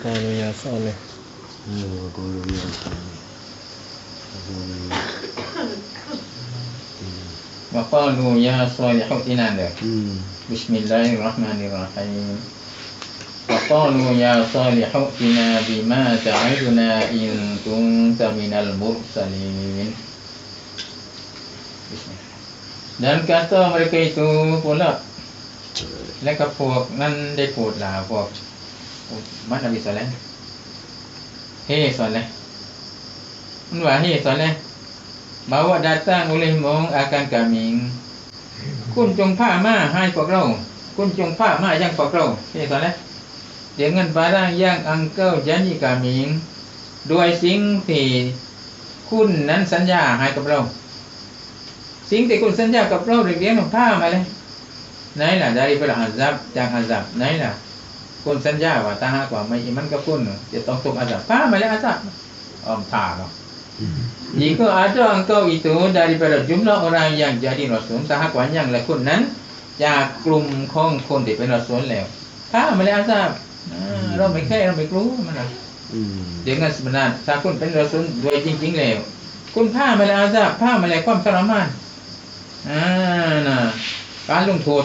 Guru Yasane. Yeah, Guru Yasane. Guru وقالوا يا صالح إنانا بسم الله الرحمن الرحيم وقالوا يا صالح ائتنا بما تعدنا إن كنت من المرسلين Dan kata mereka itu pula Mereka pun Nan dia pun lah pun mana bisa leh hei soleh wahai soleh bahwa datang oleh mong akan รมิงคุณจงผ้ามาให้พวกเรา คุณจงผ้ามาย่างพวกเราเฮ้สอนแลยเดี๋ยวเงินบาร่างย่างอังเกิลยันยิกามิงด้วยสิ่งที่คุณนั้นสัญญาให้กับเรา สิ่งที่คุณสัญญากับเราเรียกเลี้ยงผ้ามาเลยไหนล่ะได้พระหันจับจากหันจับไหนล่ะ คุณสัญญาว่าถ้าหากว่าไม่อิมันกับคุณจะต้องตกอาซับผ้ามาเลยอาซับออมผ้าเนาะ Jika ada engkau itu daripada jumlah orang yang jadi Rasul ถ้าหากว่ายังและคนนั้นจากกลุ่มของคนที่เป็นรอซูลแล้วถ้ามาเลยอาซาบเราไม่แค่เราไม่กลัวมันนะ Hmm. dengan sebenar ถ้าคุณเป็นรอซูลโดยจริง ๆ แล้ว คุณผ้ามาเลยอาซาบผ้ามาเลยความทรมานอ่านะการลงโทษ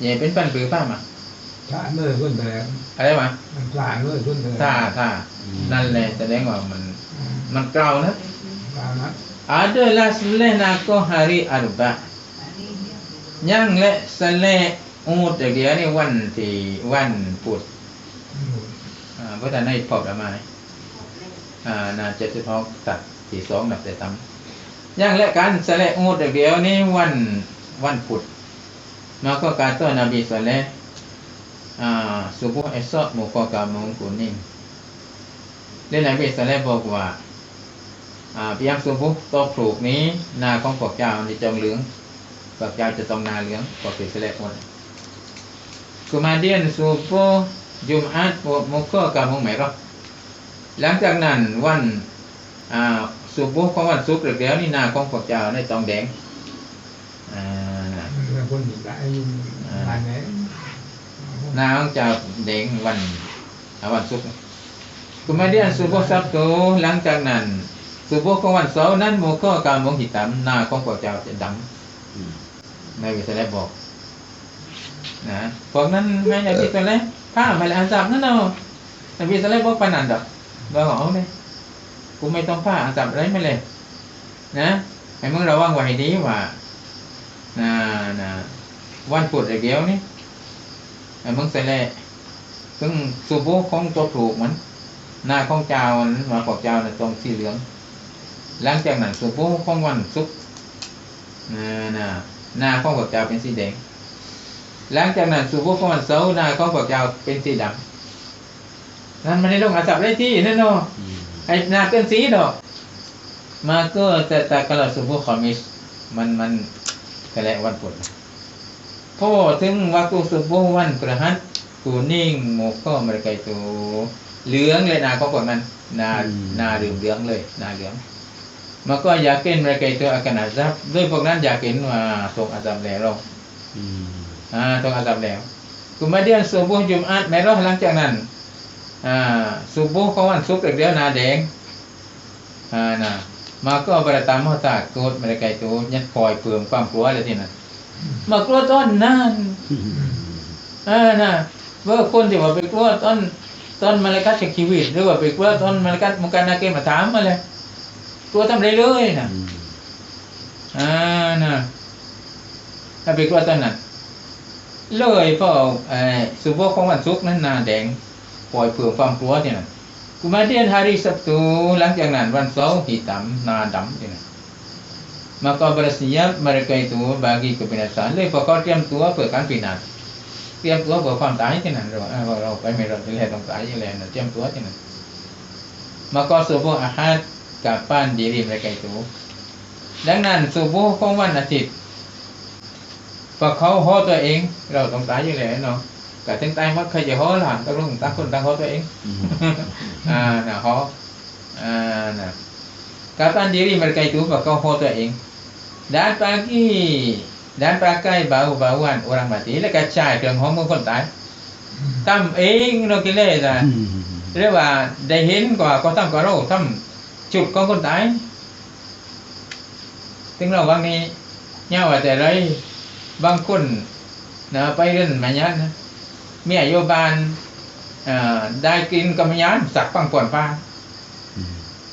อย่าเป็นปันปือผ้ามา trả lời quân thể อะไรมา trả lời quân thể ถ้าถ้านั่นแหละแสดงว่ามัน มันเกลานะ trả nó adalah selena ko hari arba ยังและสเลอูดเดียวนี่วันที่วันพุธอ่าเพราะแต่ในพอบละไม้อ่าน่าจะเฉพาะตัดที่สองนับแต่ตำยังและการสเลอูดเดียวนี่วันวันพุธมาก็การต้นนบีสเลอ่าสุบุเอสอมุ กกามงกุนิงเล่นนบีสเลบอกว่าอ่าพยายามสูบปุ๊บตอกปลูกนี้นาของพวกเจ้ามันจะจองเหลืองพวกเจ้าจะต้องนาเหลืองพวกเป็นเสลกหมด Kemudian subuh Jumat muka kampung merah หลังจากนั้นวันอ่าสุบุของวันศุกร์เดียวนี่นาของพวกเจ้าในตองแดงอ่านะ là quân bị đại là đấy นาของเจ้าแดงวันอาวันศุกร์ Kemudian subuh Sabtu หลังจากนั้น สุบุของวันเสาร์นั้นมุก็การมองหิตัมนาของพวกเจ้าจะดำในวิสาลบอกนะพวกนั้นให้ในวิสาลผ้ามาแล้วอาจับนั่นเนาะในวิสาลบอกปนันดอกเราบอกเอาเลยกูไม่ต้องผ้าอาจับอะไรไม่เลยนะให้มึงระวังไว้ดีว่านะนะวันพุธเดียวนี่ ให้มึงใส่เลยซึ่งสุบุของตัวถูกมันหน้าของเจ้านั้นมาของเจ้าน่ะตรงสีเหลือง หลังจากนั้นสุโภของวันศุกร์นะนะหน้าของพวกเจ้าเป็นสีแดง หลังจากนั้นสุโภของวันเสาร์หน้าของพวกเจ้าเป็นสีดำนั่นมันในโลกอาศัพได้ที่นั่นเนาะไอ้หน้าเป็นสีดอกมาก็แต่แต่กระสุโภคอมิสมันมันกระแลวันพุ ธพอถึงวักุสุโภวันพฤหัสกูนิ่งโมก็มรไกตัวเหลืองเลยนาของพวกนั้นนาอืมนาเหลืองเหลืองเลยนาเหลืองมันก็อยากเกินอะไรกันตัวอาการอาซับด้วยพวกนั้นอยากเห็นว่าตกอาซับแล้วเรา Hmm. อ่าตกอาซับแล้ว kemudian subuh Jumat merah หลังจากนั้นอ่า subuh ของวันศุกร์เดียวนาแดงอ่านะมาก็ประตามหัวตากด mereka itu ยัดคอยเปลืองความกลัวอะไรที่นั่น มากลัวต้นนั่นอ่านะว่าคนที่ว่าไปกลัวต้นต้นมาเลกัดจากชีวิต หรือว่าไปกลัวต้นมาเลกัดมุกันนาเกมาถามมาเลยกลัวทำไรเลยนะ Hmm. อ่านะถ้าไปกลัวต้นนั้นเลยเพราะไอ้สุโภของวันศุกร์นั้นนาแดงปล่อยเผื่อความกลัวที่นั่น kemudian hari Sabtu หลังจากนั้นวันเสาร์ hitam นาดำที่นั่น maka bersiap mereka itu bagi kebinasaan เลยพอเขาเตรียมตัวเพื่อการพินาศเตรียมตัวเพื่อความตายที่นั่นเราอ่าเราไปไม่เราจะแลต้องตายอยู่แล้วนะเตรียมตัวที่นั่นมาก็สุโบอาหารกับป้านดีรีมอะไรไกลตัวดังนั้นสุโบของวันอาทิตย์พอเขาห่อตัวเอง เราต้องตายอยู่แล้วเนาะแต่ถึงตายมักใครจะห่อหลานต้องลงตั้งคนตั้งห่อตัวเอง Hmm. อ่านะห่ออ่านะกับป้านดีรีมอะไรไกลตัวพอเขาห่อตัวเอง dan pagi dan pakai bau-bauan orang mati แล้วก็ใช้เครื่องหอมของคนตายทำเองเรากิเลสอะอืมเรียกว่าได้เห็นกว่า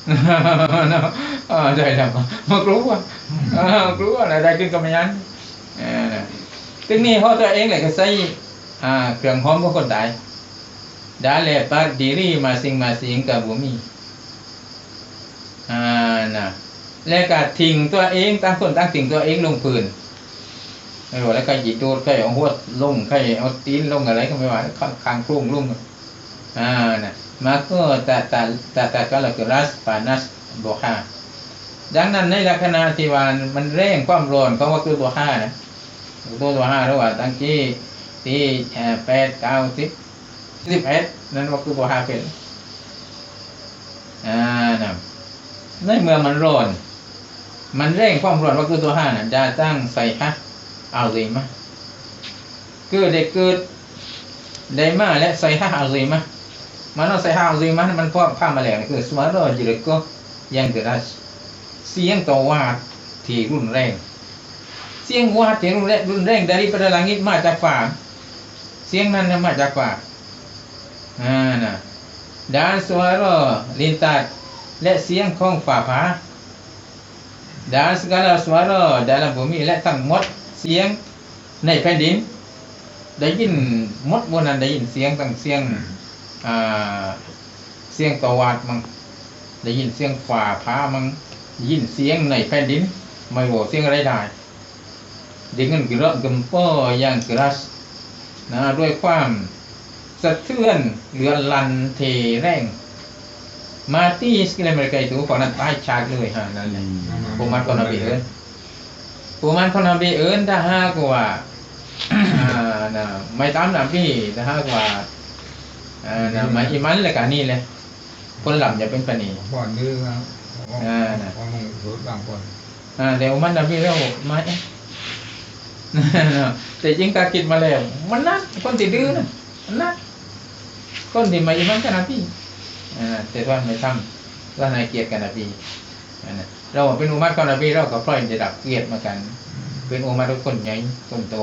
มเนาะออได้แล้วมากรู้ว่ากรู้ว่าอะไรได้กินกรรมยานเออถึงนี่เขาตัวเองเลยก็ใส่อ่าเครื่องหอมของคนตาย đã lệ bát đi ri mà sinh mà sinh cả bố mi à nè แล้วก็ทิ้งตัวเองตั้งคนตั้งทิ้งตัวเองลงปืนไม่รู้แล้วก็หยิบตัวใครเอาหัวลงใครเอาตีนลงอะไรก็ไม่ว่าคางคลุ้งลุ่งอ่านะ มาก็แต่แต่แต่แต่ก็เลยคือรัสปานัสโบฮาดังนั้นในลักษณะที่ว่ามันเร่งความร้อนเขาว่าคือโบฮานะตัวโบฮาระหว่างตั้งที่ที่แปดเก้าสิบสิบเอ็ดนั่นว่าคือโบฮาเป็นอ่านะในเมื่อมันร้อนมันเร่งความร้อนว่าคือตัวห้าน่ะจะตั้งใส่ฮะเอาซีมะเกิดได้เกิดได้มาและใส่ฮะเอาซีมะมันเอาใส่ฮะเอาซีมะ mana saya hazui mana man puan pam malai ke suara je leko yang keras เสียงต่อวาดที่รุนแรง เสียงวาดที่รุนแรงรุนแรงดาริปะลังนิมาจากป่าเสียงนั้นมาจากป่าอ่านะดานสวารลินตัดและเสียงของฝ่าผาดานสกลาลสวารดาลัมบุมีและทั้งมดเสียงในแผ่นดิน ได้ยินมดบนนั้นได้ยินเสียงตั้งเสียง เสียงตะวาดมังได้ยินเสียงฝ่าพามังยินเสียงในแผ่นดิน ไม่ว่าเสียงอะไรได้ dengan gerak gempa yang keras nah ด้วยความสะเทือนเรือนลันเทแรงมาที่สกิลเมริกา itu ก่อนนั้นตายชาติเลยฮะนั่นแหละปูมันคนนาบีเอิญปูมันคนนาบีเอิญถ้าหากว่านะไม่ตามนบีถ้าหากว่า อ่านะไม่อิมันเลยกันนี่เลยคนหลับจะเป็นปนีก่อนดื้อครับอ่าน่ะพอมึงสุดบางคนอ่าแต่อุมันนบีแล้วไม่แต่จริงการคิดมาแล้วมันนักคนติดดื้อนะมันนักคนที่มาอิมันกับนบีอ่าแต่ท่านไม่ทำท่านให้เกียรติกับนบีอ่านะเราเป็นอุมัตกับนบีเราก็พลอยได้รับเกียรติมากัน เป็นอุมัตทุกคนใหญ่คนโต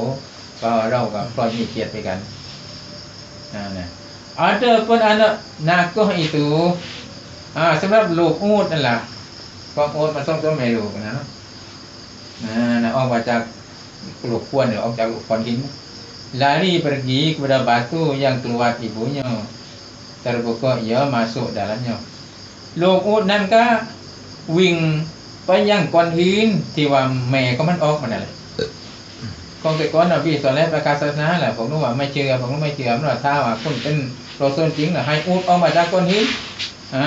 ก็เราก็พลอยมีเกียรติไปกันอ่านะ อาเดปนอันนาก็ itu อ่าสำหรับลูกอูดนั่นแหละก็อูดมันต้องตัวแม่ลูกนะอ่านะออกมาจากลูกควนหรือออกจากลูกก้อนหิน lari pergi kepada batu yang keluar ibunya terbuka ia masuk dalamnya ลูกอูดนั่นก็วิ่งไปยังก้อนหินที่ว่าแม่ก็มันออกมานั่นแหละคงแต่ก่อนนบีสอนแล้วประกาศศาสนาแหละผมนึกว่าไม่เชื่อผมก็ไม่เชื่อมันว่าถ้าว่าคนเป็น โราซนจริงนะให้อูดออกมาจากก้อนหินอ่า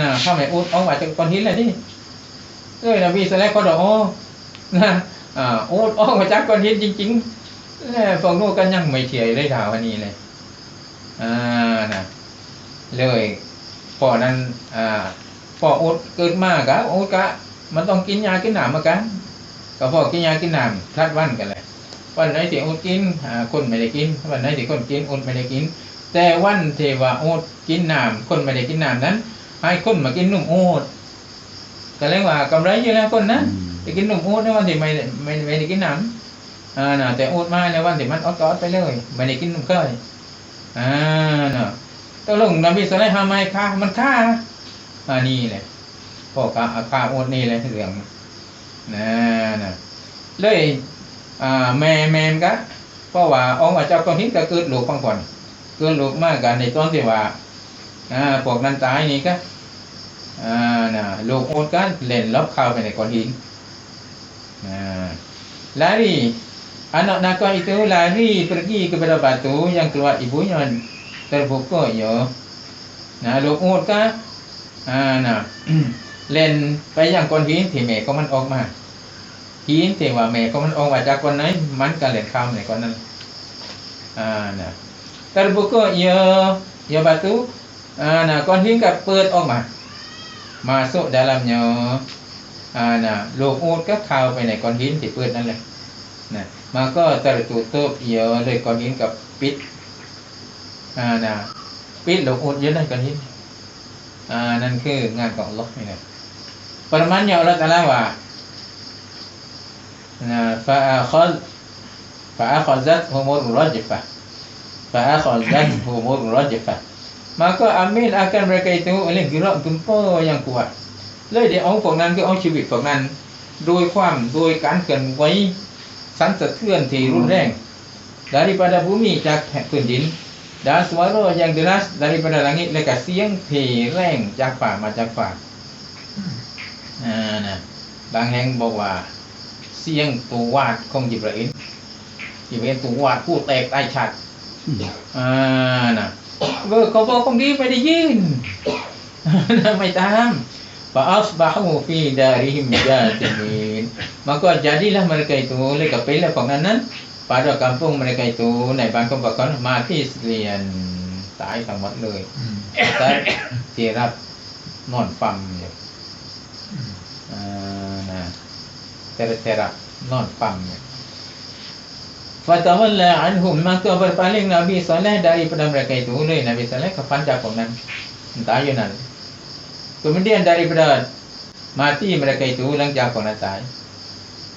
น่ะถ้าไม่อูดออกมาจากก้อนหินเลยนี่เอ้ยนบีสแล้วก็ดอกโอ้นะอ่าอูดออกมาจากก้อนหินจริงๆแล้วพวกนู้นก็ยังไม่เชื่อเลยถามวันนี้เลยอ่านะเลยพอนั้นอ่าพออดเกิดมากะอดกะ มันต้องกินยากินหนามมากันก็พอกินยากินหนามพลัดวันกันเลยวันไหนที่อดกินอ่าคนไม่ได้กินวันไหนที่คนกินอดไม่ได้กิน แต่วันเทว่าอดกินน้ำคนไม่ได้กินน้ำนั้น ให้คนมากินนุ่มโอดก็เรียกว่ากำไรอยู่แล้วคนนั้นไปกินนมอูดในวันที่ไม่ได้ไม่ไม่ได้กินน้ำอ่าน่ะแต่อูดมาในวันที่มันอดๆไปเลยไม่ได้กินนมเคยอ่าน่ะตกลงนบีสไลฮาไม่ค่ามันค่าอ่านี่แหละพวกค่าค่าอูดนี่แหละเรื่องนะน่ะเลยอ่าแม่แม่มนก็เพราะว่าออกมาจากกองหินก็เกิดลูกบางคน เกิดลูกมากกันในตอนที่ว่าอ่าพวกนั้นตายนี่ก็อ่านะลูกอูดก็เล่นลบเข้าไปในก้อนหิน Nah, lari. Anak nakal itu lari pergi kepada batu yang keluar ibunya terbuka ya. Nah, ลูกอูดก็อ่าน่ะเล่นไปยังก้อนหินที่แม่ของมันออกมาหินที่ว่าแม่ของมันออกมาจากก้อนไหนมันก็เล่นเข้าในก้อนนั้นอ่านะ terbuka ya ya batu อ่าน่ะก้อนหินก็เปิดออกมา masuk dalamnya อ่านะลูกอูดก็เข้าไปในก้อนหินที่เปื้อนนั่นแหละนะมันก็ตะตุตุบเยอะเลยก้อนหินกับปิดอ่านะปิดหลงอุดเยอะนั่นกันนิดอ่านั่นคืองานของอัลลอฮ์นี่นะประมาณอย่างอัลลอฮ์ตะอาลาว่านะฟาอาคอลฟาอาคอซัตฮุมุรรจฟะ ฟาอาคอซัตฮุมุรรจฟะ maka ambil akan mereka itu oleh gerak gempa yang kuat เลยเดี๋ยวเอาพวกนั้นก็เอาชีวิตพวกนั้น โดยความโดยการเคลื่อนไหวสั่นสะเทือนที่รุนแรง daripada bumi จากแผ่นพื้นดิน dan suara yang deras daripada langit และก็เสียงที่แรงจากฝ่ามาจากฝ่าอ่านะบางแห่งบอกว่า เสียงตัววาดของยิบราอิลยิบราอิลตัววาดพูดแตกใต้ชัด อ่านะเบอร์เขาบอกคนนี้ไม่ได้ยินไม่ตามฟาอัสบาฮูฟีดาริฮิมจาติมิน maka jadilah mereka itu oleh kapilah penganan pada kampung mereka itu ในบ้านของพวกเขามาที่เรียนตายทั้งหมดเลยอืมแต่ที่รับนอนฟังเนี่ยอืมอ่านะแต่แต่รับนอนฟังเนี่ย Fatawalla anhum maka berpaling Nabi Saleh daripada mereka itu oleh Nabi Saleh ke panjang pengan entah yunan. Kemudian daripada mati mereka itu langkah pengatai.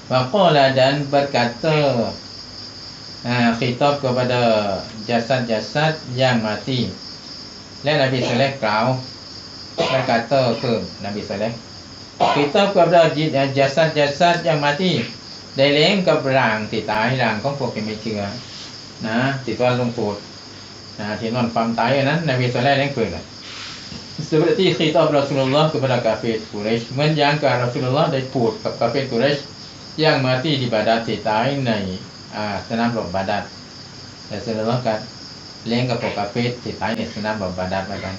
Waqala dan berkata ha, khitab kepada jasad-jasad yang mati. Dan Nabi Saleh kau berkata ke Nabi Saleh Khitab kepada jasad-jasad yang mati ได้เล้งกับร่างที่ตายร่างของพวกที่ไม่เชื่อนะที่ตัวลงโพดนะที่นอนความตายอันนั้นนบีสุลต่านเล้งเปิดเลย seperti khitab Rasulullah kepada kafir Quraisy เหมือนอย่างกับ Rasulullah ได้พูดกับกาเฟร Quraisy yang mati di Badar ที่ตายในอ่าสนามรบบาดัดแต่ Rasulullah ก็เล้งกับพวกกาเฟรที่ตายในสนามรบบาดัดเหมือนกัน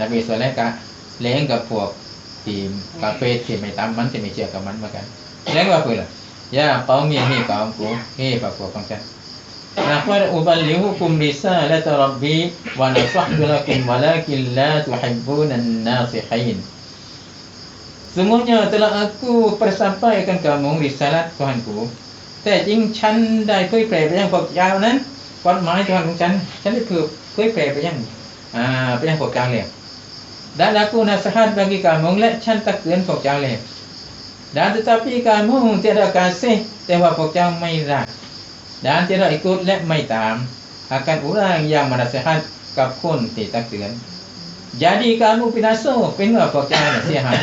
นบีสุลต่านก็เล้งกับพวกทีมกาเฟรที่ไม่ตามมันที่ไม่เชื่อกับมันเหมือนกันเล้งว่าเปิดเลย Ya qaumi ni kaumku Hei pakku kongkan Laqad uballighukum risalata rabbi wa nasahtu lakum walakin la tuhibbuna an-nasihin Sungguhnya telah aku persampaikan kamu risalat Tuhanku แต่จริงฉันได้เผยแผ่ไปยังพวกเจ้านั้นความหมาย Tuhan ของฉัน ฉันได้เผยเผยแผ่ไปยังอ่าไปยังพวกเจ้าแล้ว dan aku nasihat bagi kamu และฉันตักเตือนพวกเจ้าแล้ว dan tetapi kamu tiada kasih แต่ว่าพวกเจ้าไม่รัก dan tiada ikut และไม่ตาม akan orang yang menasihat กับคนที่ตักเตือน jadi kamu binasa เป็นว่าพวกเจ้าเสียหาย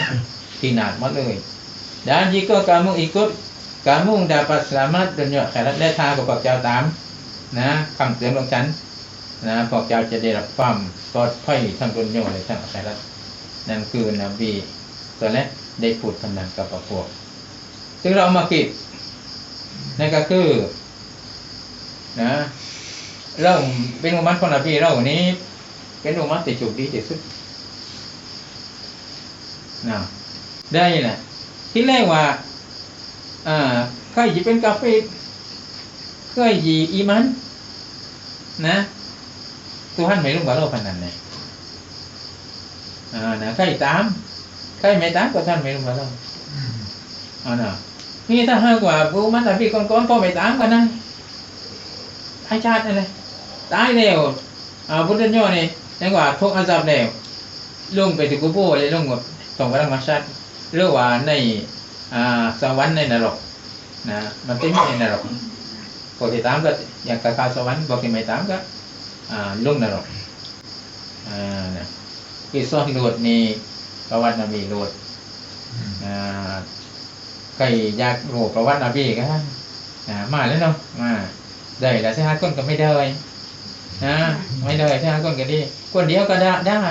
พินาศหมดเลย dan jika kamu ikut kamu dapat selamat dunia akhirat และถ้าพวกเจ้าตามนะคำเตือนของฉันนะพวกเจ้าจะได้รับความปลอดภัยทั้งดุนยาและทั้งอาครัตนั่นคือนบีตัวแรก ได้พูดคำนั้นกับพวก ซึ่งเรามาคิดนั่นก็คือ นะเราเป็นอุมัตของนบีเรานี้ เป็นอุมัตที่โชคดีที่สุดนะได้แหละที่แรกว่าอ่าใครจะเป็นกาเฟรใครจะอีมัน นะ Tuhan ไม่รู้ว่าเราพนันไหนอ่านะใครตาม ใครไม่ตามก็ท่านไม่รู้ว่าเราอืมอ่านะนี่ถ้าหากว่าผู้มันแต่พี่ก้อนๆพอไม่ตามกันนะให้ชาติอะไรตายแล้วอ่าพุทธเจ้านี่ยังว่าทุกอาซับแล้วลงไปถึงกุโบเลยลงหมดส่งไปทางมาชัดหรือว่าในอ่าสวรรค์ในนรกนะมันเต็มในนรกพวกที่ตามก็อย่างกากาสวรรค์พวกที่ไม่ตามก็อ่าลงนรกอ่านะกิซอห์ลูดนี่ ประวัตินบีลูดอืมอ่าใครอยากรู้ประวัตินบีก็อ่ามาแล้วเนาะมาได้แล้วใช่ไหมคนก็ไม่ได้นะไม่ได้ใช่ไหมคนก็ดีคนเดียวก็ได้ได้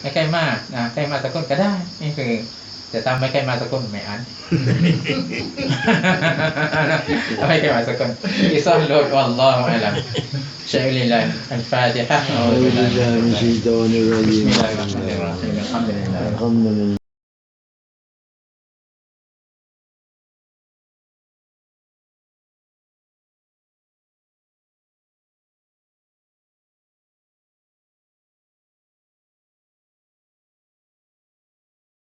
ไม่ใครมานะใครมาสักคนก็ได้นี่คือ تتعامل كما تكون والله أعلم. شيء لله. الفاتحة. بسم الله الرحمن الرحيم.